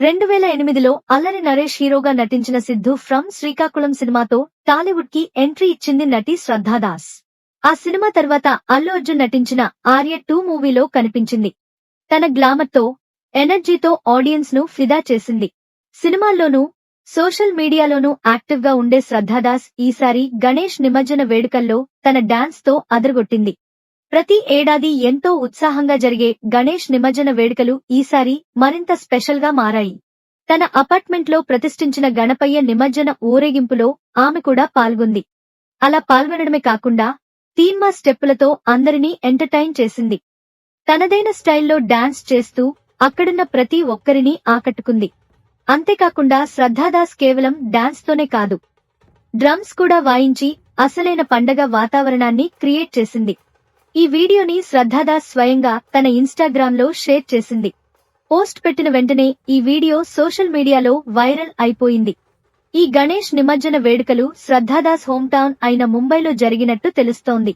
రెండు వేల ఎనిమిదిలో అల్లరి నరేష్ హీరోగా నటించిన సిద్ధు ఫ్రమ్ శ్రీకాకుళం సినిమాతో టాలీవుడ్కి ఎంట్రీ ఇచ్చింది నటి శ్రద్ధాదాస్ ఆ సినిమా తర్వాత అల్లు అర్జున్ నటించిన ఆర్య టూ మూవీలో కనిపించింది. తన గ్లామర్తో ఎనర్జీతో ఆడియన్స్ను ఫిదా చేసింది. సినిమాల్లోనూ సోషల్ మీడియాలోనూ యాక్టివ్గా ఉండే శ్రద్ధాదాస్ ఈసారి గణేష్ నిమజ్జన వేడుకల్లో తన డాన్స్తో అదరగొట్టింది. ప్రతి ఏడాది ఎంతో ఉత్సాహంగా జరిగే గణేష్ నిమజ్జన వేడుకలు ఈసారి మరింత స్పెషల్గా మారాయి. తన అపార్ట్మెంట్లో ప్రతిష్ఠించిన గణపయ్య నిమజ్జన ఊరేగింపులో ఆమె కూడా పాల్గొంది. అలా పాల్గొనడమే కాకుండా తీన్మా స్టెప్పులతో అందరినీ ఎంటర్టైన్ చేసింది. తనదైన స్టైల్లో డాన్స్ చేస్తూ అక్కడున్న ప్రతి ఒక్కరిని ఆకట్టుకుంది. అంతేకాకుండా శ్రద్ధాదాస్ కేవలం డాన్స్ తోనే కాదు. డ్రమ్స్ కూడా వాయించి అసలైన పండగ వాతావరణాన్ని క్రియేట్ చేసింది. ఈ వీడియోని శ్రద్ధాదాస్ స్వయంగా తన ఇన్స్టాగ్రామ్లో షేర్ చేసింది. పోస్ట్ పెట్టిన వెంటనే ఈ వీడియో సోషల్ మీడియాలో వైరల్ అయిపోయింది. ఈ గణేష్ నిమజ్జన వేడుకలు శ్రద్ధాదాస్ హోమ్ టౌన్ అయిన ముంబైలో జరిగినట్టు తెలుస్తోంది.